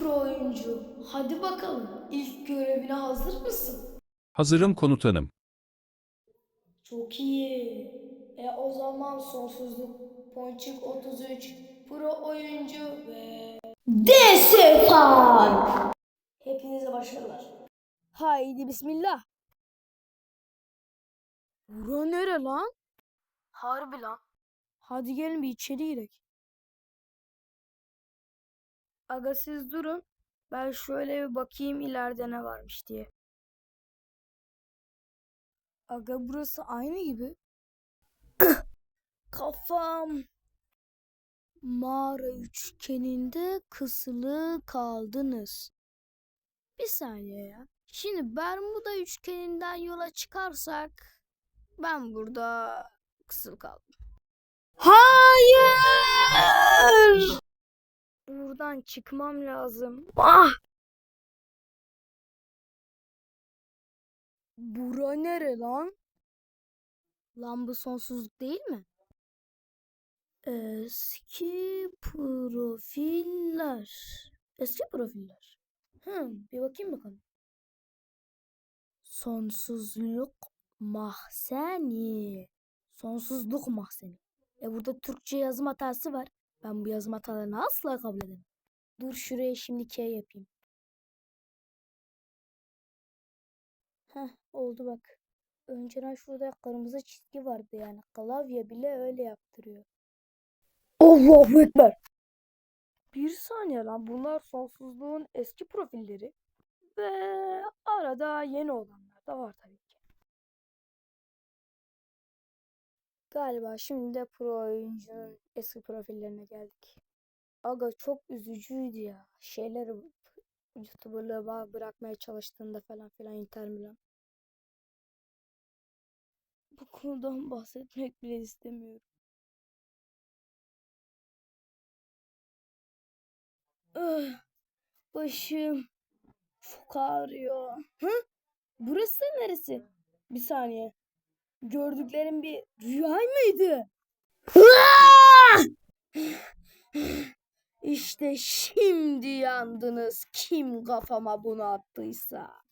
Pro oyuncu. Hadi bakalım. İlk görevine hazır mısın? Hazırım komutanım. Çok iyi. E o zaman sonsuzluk Ponçik 33 pro oyuncu ve Desefan. Hepinize başarılar. Haydi bismillah. Bura nere lan? Harbi lan. Hadi gelin bir içeri girelim. Aga siz durun. Ben şöyle bir bakayım ileride ne varmış diye. Aga burası aynı gibi. Kafam. Mağara üçgeninde kısılı kaldınız. Bir saniye ya. Şimdi Bermuda üçgeninden yola çıkarsak ben burada kısılı kaldım. Hayır! Buradan çıkmam lazım. Ah! Bura nere lan? Lan bu sonsuzluk değil mi? Eski profiller. Eski profiller. Hı, bir bakayım bakalım. Sonsuzluk mahzeni. Sonsuzluk mahzeni. E burada Türkçe yazım hatası var. Ben bu yazım hatalarını asla kabul edemem. Dur şuraya şimdi K yapayım. Heh oldu bak. Önceden şurada kırmızı çizgi vardı yani. Klavye bile öyle yaptırıyor. Allahu Ekber. Bir saniye lan bunlar sonsuzluğun eski profilleri. Ve arada yeni olanlar da var tabii ki. Galiba şimdi de pro oyuncunun eski profillerine geldik. Aga çok üzücüydü ya. Şeyler YouTuber'lığı bırakmaya çalıştığında falan filan Inter Milan. Bu konudan bahsetmek bile istemiyorum. Başım çok ağrıyor. Hı? Burası da neresi? Bir saniye. Gördüklerim bir rüya mıydı? İşte şimdi yandınız kim kafama bunu attıysa.